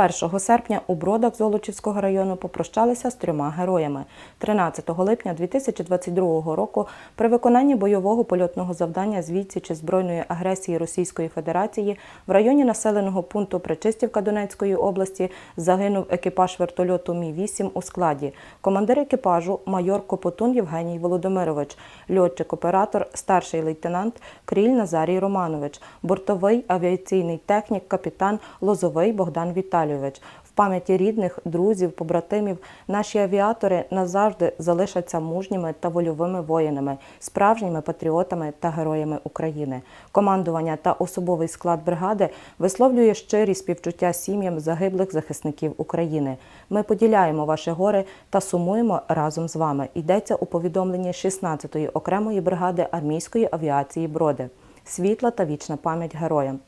1 серпня у Бродах Золочівського району попрощалися з трьома героями. 13 липня 2022 року при виконанні бойового польотного завдання з відсічі збройної агресії Російської Федерації в районі населеного пункту Причистівка Донецької області загинув екіпаж вертольоту Мі-8 у складі. Командир екіпажу майор Копотун Євгеній Володимирович, льотчик-оператор, старший лейтенант Кріль Назарій Романович, бортовий авіаційний технік, капітан Лозовий Богдан Віталійович. В пам'яті рідних, друзів, побратимів наші авіатори назавжди залишаться мужніми та вольовими воїнами, справжніми патріотами та героями України. Командування та особовий склад бригади висловлює щирі співчуття сім'ям загиблих захисників України. Ми поділяємо ваші гори та сумуємо разом з вами. Йдеться у повідомленні 16-ї окремої бригади армійської авіації Броди. Світла та вічна пам'ять героям.